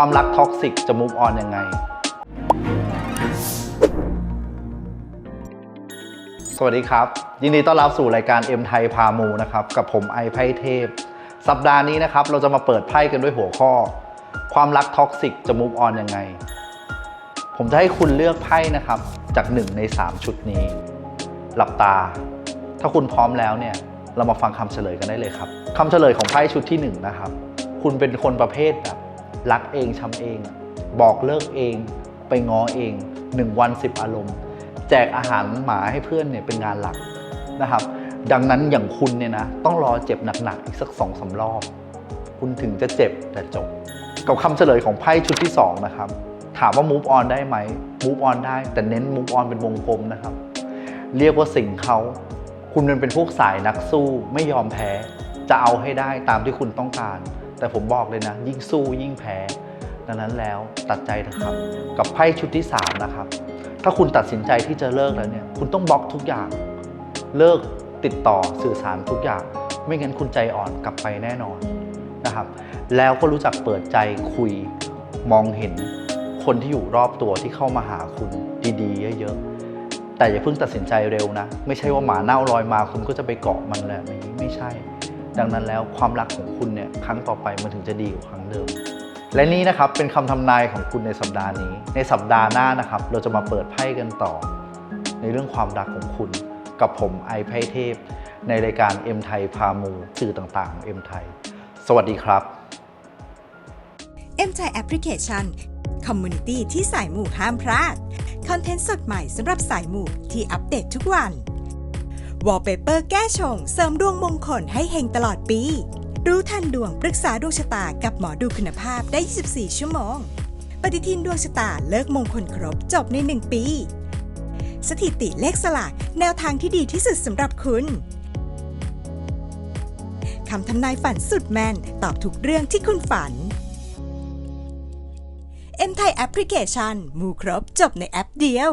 ความรักท็อกซิกจะมูฟออนยังไง สวัสดีครับ ยินดีต้อนรับสู่รายการ M ไทยพามูนะครับ กับผมไอไพ่เทพ สัปดาห์นี้นะครับ เราจะมาเปิดไพ่กันด้วยหัวข้อ ความรักท็อกซิกจะมูฟออนยังไง ผมจะให้คุณเลือกไพ่นะครับ จากหนึ่งใน 3 ชุดนี้ หลับตา ถ้าคุณพร้อมแล้วเนี่ยเรามาฟังคำเฉลยกันได้เลยครับคำเฉลยของไพ่ชุดที่ 1 นะครับ คุณเป็นคนประเภทแบบ รักเองช้ำเอง บอกเลิกเอง ไปง้อเอง1วัน 10 อารมณ์ แจกอาหารหมาให้เพื่อนเนี่ยเป็นงานหลักนะครับ ดังนั้นอย่างคุณเนี่ยนะต้องรอเจ็บหนักๆอีกสักสองสารอบ คุณถึงจะเจ็บแต่จบ กับคำเฉลยของไพ่ชุดที่ 2 นะครับ ถามว่า move on ได้ไหม move on ได้ แต่เน้น move on เป็นวงกลมนะครับ เรียกว่าสิ่งเขาคุณมันเป็นพวกสายนักสู้ไม่ยอมแพ้ จะเอาให้ได้ตามที่คุณต้องการ แต่ผมบอกเลยนะ ยิ่งสู้ยิ่งแพ้ ดังนั้นแล้วตัดใจเถอะครับ กับไพ่ชุดที่ 3 นะครับ ถ้าคุณตัดสินใจที่จะเลิกแล้วเนี่ย คุณต้องบล็อกทุกอย่าง เลิกติดต่อสื่อสารทุกอย่าง ไม่งั้นคุณใจอ่อนกลับไปแน่นอนนะครับ แล้วก็รู้จักเปิดใจคุยมองเห็นคนที่อยู่รอบตัวที่เข้ามาหาคุณดีๆ เยอะๆ แต่อย่าเพิ่งตัดสินใจเร็วนะ ไม่ใช่ว่าหมาเน่าลอยมาคุณก็จะไปเกาะมันแหละไม่ใช่ ดังนั้นแล้วความรักของคุณเนี่ยครั้งต่อไปมันถึงจะดีกว่าครั้งเดิม และนี่นะครับเป็นคำทำนายของคุณในสัปดาห์นี้ ในสัปดาห์หน้านะครับ เราจะมาเปิดไพ่กันต่อ ในเรื่องความรักของคุณกับผมไอไพ่เทพ ในรายการ M ไทยพามูสื่อต่างๆของ M ไทย สวัสดีครับ M ไทยแอปพลิเคชันคอมมูนิตี้ที่สายหมู่ห้ามพลาด คอนเทนต์สดใหม่สำหรับสายหมู่ที่อัปเดตทุกวัน วอลเปเปอร์แก้ชง เสริมดวงมงคลให้เฮงตลอดปี รู้ทันดวงปรึกษาดวงชะตากับหมอดูคุณภาพได้ 24 ชั่วโมง ปฏิทินดวงชะตาเลิกมงคลครบจบใน 1 ปี สถิติเลขสลากแนวทางที่ดีที่สุดสำหรับคุณคำทำนายฝันสุดแม่น ตอบทุกเรื่องที่คุณฝัน M ไทยแอปพลิเคชันมูครบจบในแอปเดียว